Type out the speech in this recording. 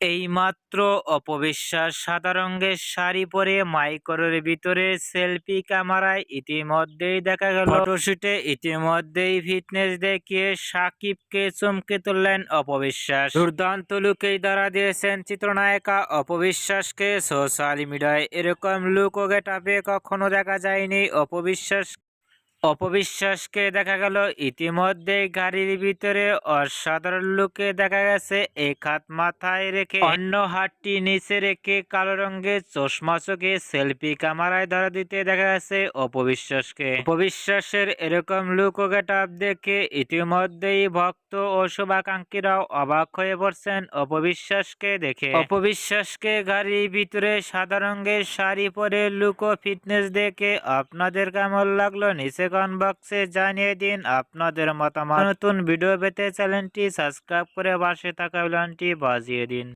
এইমাত্র অপবিশ্বাস সাদা রঙের শাড়ি পরে মাইক্রোর ভিতরে সেলফি ক্যামেরায় ইতিমধ্যেই দেখা গেল। ফটোশুটে ইতিমধ্যেই ফিটনেস দেখিয়ে সাকিবকে চমকে তুললেন অপবিশ্বাস। দুর্দান্ত লুকেই দ্বারা দিয়েছেন চিত্রনায়িকা অপবিশ্বাসকে। সোশ্যাল মিডিয়ায় এরকম লুক ও গেটাপে কখনো দেখা যায়নি অপবিশ্বাস অপবিশ্বাসকে দেখা গেল ইতিমধ্যে গাড়ির ভিতরে অসাধারণ লোকে দেখা গেছে, এক হাত মাথায় রেখে, অন্য হাতটি নিচে রেখে কালো রঙের চশমা চোখে সেলফি ক্যামেরায় ধরা দিতে দেখা গেছে অপবিশ্বাসকে। অপবিশ্বাসের এরকম লুক গেটআপ দেখে ইতিমধ্যেই ভক্ত ও শুভাকাঙ্ক্ষীরাও অবাক হয়ে পড়ছেন অপবিশ্বাসকে দেখে। অপবিশ্বাসকে গাড়ির ভিতরে সাদা রঙের শাড়ি পরে লুকো ফিটনেস দেখে, আপনাদের কেমন লাগল নিচে কমেন্ট বক্সে জানিয়ে দিন আপনাদের মতামত। নতুন ভিডিও পেতে চ্যানেলটি সাবস্ক্রাইব করে পাশে থাকা বেলনটি বাজিয়ে দিন।